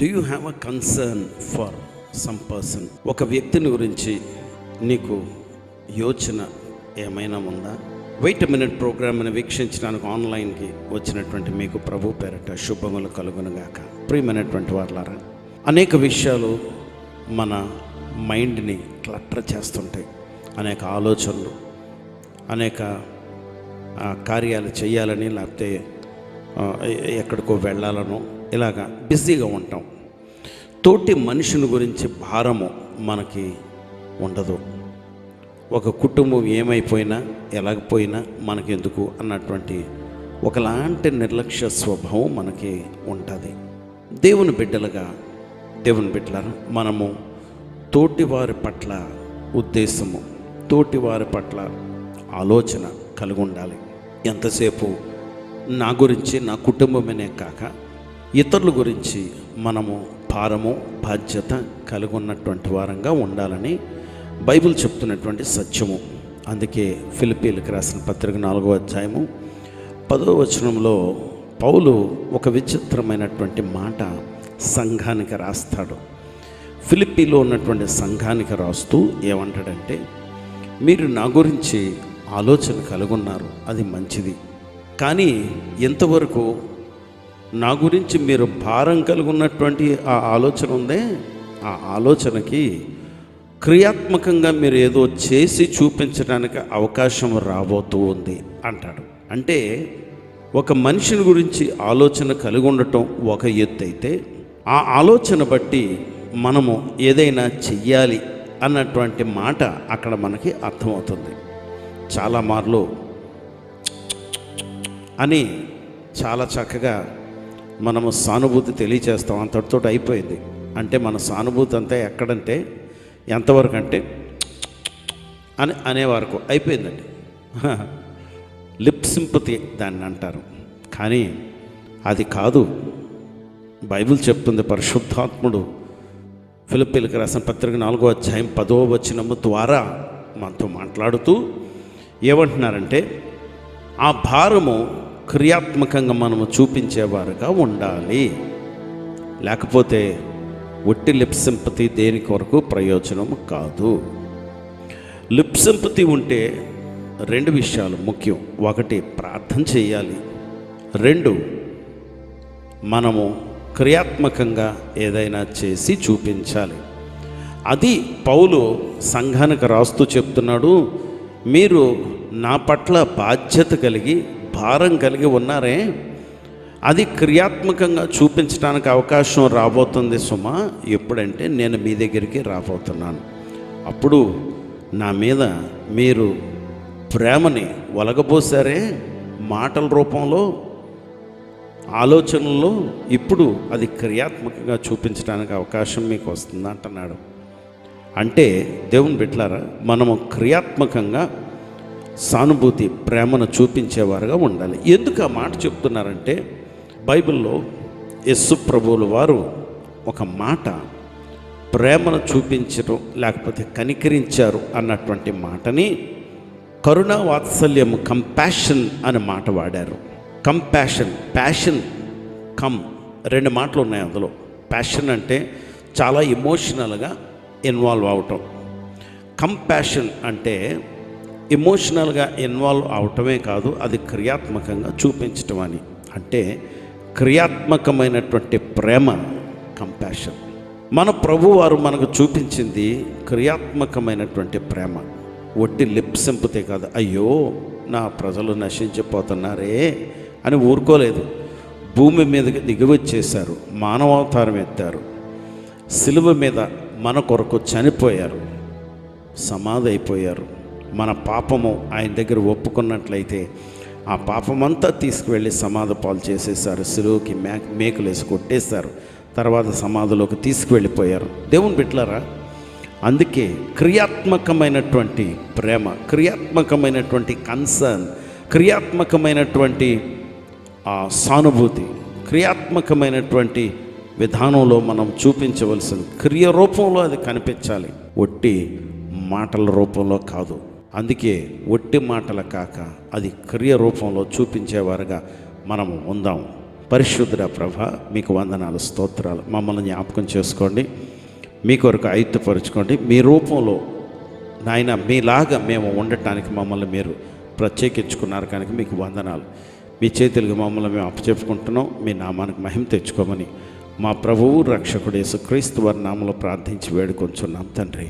Do you have a concern for some person ఒక వ్యక్తిని గురించి నీకు యోచన ఏమైనా ఉందా? వెయిట్ మినిట్ ప్రోగ్రామ్ని వీక్షించడానికి ఆన్లైన్కి వచ్చినటువంటి మీకు ప్రభు పేరట శుభములు కలుగునుగాక. ప్రియమైనటువంటి వారులారా అనేక విషయాలు మన మైండ్ని క్లట్టర్ చేస్తుంటాయి. అనేక ఆలోచనలు అనేక కార్యాలు చేయాలని లేకపోతే ఎక్కడికో వెళ్ళాలనో ఇలాగా బిజీగా ఉంటాం. తోటి మనుషుని గురించి భారము మనకి ఉండదు. ఒక కుటుంబం ఏమైపోయినా ఎలాగపోయినా మనకెందుకు అన్నటువంటి ఒకలాంటి నిర్లక్ష్య స్వభావం మనకి ఉంటుంది. దేవుని బిడ్డలుగా దేవుని బిడ్డలను మనము తోటివారి పట్ల ఉద్దేశము తోటివారి పట్ల ఆలోచన కలిగి ఉండాలి ఎంతసేపు నా గురించి నా కుటుంబమేనే కాక ఇతరుల గురించి మనము భారము బాధ్యత కలిగి ఉన్నటువంటి వారంగా ఉండాలని బైబిల్ చెప్తున్నటువంటి సత్యము. అందుకే ఫిలిపీలకు రాసిన పత్రిక నాలుగో అధ్యాయము పదో వచనంలో పౌలు ఒక విచిత్రమైనటువంటి మాట సంఘానికి రాస్తాడు. ఫిలిప్పీలో ఉన్నటువంటి సంఘానికి రాస్తూ ఏమంటాడంటే మీరు నా గురించి ఆలోచన కలుగున్నారు అది మంచిది. కానీ ఇంతవరకు నా గురించి మీరు భారం కలిగి ఉన్నటువంటి ఆ ఆలోచన ఉందే? ఆ ఆలోచనకి క్రియాత్మకంగా మీరు ఏదో చేసి చూపించడానికి అవకాశం రాబోతూ ఉంది అంటాడు. అంటే ఒక మనిషిని గురించి ఆలోచన కలిగి ఉండటం ఒక ఎత్తు అయితే ఆ ఆలోచన బట్టి మనము ఏదైనా చెయ్యాలి అన్నటువంటి మాట అక్కడ మనకి అర్థమవుతుంది. చాలా మార్లు అని చాలా చక్కగా మనము సానుభూతి తెలియచేస్తాం. అంతటితో అయిపోయింది. అంటే మన సానుభూతి అంతా ఎక్కడంటే ఎంతవరకు అంటే అని అనేవరకు అయిపోయిందండి. లిప్ సింపతి దాన్ని అంటారు. కానీ అది కాదు. బైబిల్ చెప్తుంది పరిశుద్ధాత్ముడు ఫిలిప్పీలకు రాసిన పత్రిక నాలుగో అధ్యాయం పదో వచనము ద్వారా మనతో మాట్లాడుతూ ఏమంటున్నారంటే ఆ భారము క్రియాత్మకంగా మనము చూపించేవారుగా ఉండాలి. లేకపోతే ఒట్టి లిప్ సింపతి దేని కొరకు ప్రయోజనం కాదు. లిప్ సింపతి ఉంటే రెండు విషయాలు ముఖ్యం. ఒకటి ప్రార్థన చేయాలి. రెండు మనము క్రియాత్మకంగా ఏదైనా చేసి చూపించాలి. అది పౌలు సంఘానికి రాస్తూ చెప్తున్నాడు మీరు నా పట్ల బాధ్యత కలిగి భారం కలిగి ఉన్నారే? అది క్రియాత్మకంగా చూపించడానికి అవకాశం రాబోతుంది సుమ. ఎప్పుడంటే నేను మీ దగ్గరికి రాబోతున్నాను. అప్పుడు నా మీద మీరు ప్రేమని ఒలగబోసారే మాటల రూపంలో ఆలోచనల్లో. ఇప్పుడు అది క్రియాత్మకంగా చూపించడానికి అవకాశం మీకు వస్తుంది అంటున్నాడు అంటే దేవుని బిట్లారా మనము క్రియాత్మకంగా సానుభూతి ప్రేమను చూపించేవారుగా ఉండాలి. ఎందుకు ఆ మాట చెప్తున్నారంటే బైబిల్లో యస్సు ప్రభువుల వారు ఒక మాట ప్రేమను చూపించడం లేకపోతే కనికరించారు అన్నటువంటి మాటని కరుణా వాత్సల్యం కంపాషన్ అనే మాట వాడారు. కంపాషన్ ప్యాషన్ కమ్ రెండు మాటలు ఉన్నాయి అందులో. ప్యాషన్ అంటే చాలా ఎమోషనల్గా ఇన్వాల్వ్ అవటం. కంపాషన్ అంటే ఎమోషనల్గా ఇన్వాల్వ్ అవటమే కాదు అది క్రియాత్మకంగా చూపించటం అని. అంటే క్రియాత్మకమైనటువంటి ప్రేమ కంపాషన్ మన ప్రభువారు మనకు చూపించింది క్రియాత్మకమైనటువంటి ప్రేమ. ఒట్టి లిప్ సింపుతే కాదు అయ్యో నా ప్రజలు నశించిపోతున్నారే అని ఊరుకోలేదు. భూమి మీదకి దిగివచ్చేశారు మానవావతారం ఎత్తారు. సిలువ మీద మన కొరకు చనిపోయారు సమాధి అయిపోయారు. మన పాపము ఆయన దగ్గర ఒప్పుకున్నట్లయితే ఆ పాపమంతా తీసుకువెళ్ళి సమాధి పాలు చేసేసారు సిలువుకి మే మేకులు వేసి కొట్టేశారు. తర్వాత సమాధిలోకి తీసుకువెళ్ళిపోయారు. దేవుని బిడ్డలారా అందుకే క్రియాత్మకమైనటువంటి ప్రేమ క్రియాత్మకమైనటువంటి కన్సర్న్ క్రియాత్మకమైనటువంటి ఆ సానుభూతి క్రియాత్మకమైనటువంటి విధానంలో మనం చూపించవలసింది క్రియ రూపంలో అది కనిపించాలి. ఒట్టి మాటల రూపంలో కాదు. అందుకే ఒట్టి మాటల కాక అది క్రియ రూపంలో చూపించేవారుగా మనము ఉందాం. పరిశుద్ధుడ ప్రభ మీకు వందనాలు స్తోత్రాలు. మమ్మల్ని జ్ఞాపకం చేసుకోండి. మీ కొరకు ఆయుత్తపరచుకోండి మీ రూపంలో నాయన మీలాగా మేము ఉండటానికి మమ్మల్ని మీరు ప్రత్యేకించుకున్నారు కనుక మీకు వందనాలు. మీ చేతులకు మమ్మల్ని మేము అప్పచెప్పుకుంటున్నాం. మీ నామానికి మహిమ తెచ్చుకోమని మా ప్రభువు రక్షకుడు యేసుక్రీస్తు వారి నామంలో ప్రార్థించి వేడుకొంచున్నాం తండ్రి.